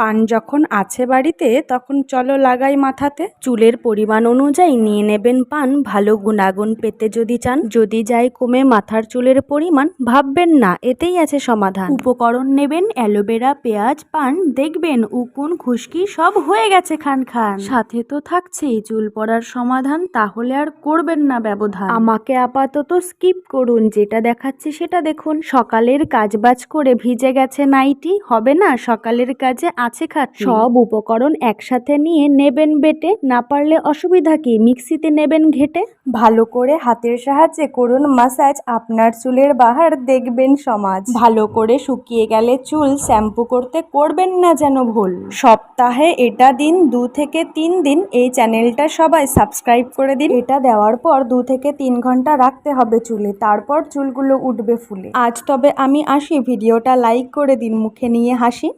পান যখন আছে বাড়িতে, তখন চলো লাগাই মাথাতে। চুলের পরিমাণ অনুযায়ী নিয়ে নেবেন পান। ভালো গুণাগুণ পেতে যদি চান, যদি যায় কমে মাথার চুলের পরিমাণ, ভাববেন না, এতেই আছে সমাধান। উপকরণ নেবেন, অ্যালোভেরা, পেঁয়াজ, পান, দেখবেন উকুন, খুশকি সব হয়ে গেছে খান খান সাথে তো থাকছেই, চুল পড়ার সমাধান, তাহলে আর করবেন না ব্যবধান। আমাকে আপাতত স্কিপ করুন, যেটা দেখাচ্ছি সেটা দেখুন। সকালের কাজবাজ করে ভিজে গেছে নাইটি, হবে না? সকালের কাজে আছে খাচ্ছি সব উপকরণ একসাথে নিয়ে নেবেন বেটে না পারলে অসুবিধা কি? মিক্সিতে নেবেন ঘেটে? ভালো করে হাতের সাহায্যে করুন মাসাজ আপনার চুলের বাহার দেখবেন সমাজ। ভালো করে শুকিয়ে গেলে চুল শ্যাম্পু করতে করবেন না যেন ভুল। সপ্তাহে এটা দিন দু থেকে তিন দিন। এই চ্যানেলটা সবাই সাবস্ক্রাইব করে দিন। এটা দেওয়ার পর দু থেকে তিন ঘণ্টা রাখতে হবে চুলে তারপর চুলগুলো উঠবে ফুলে। আজ তবে আমি আসি ভিডিওটা লাইক করে দিন মুখে নিয়ে হাসি।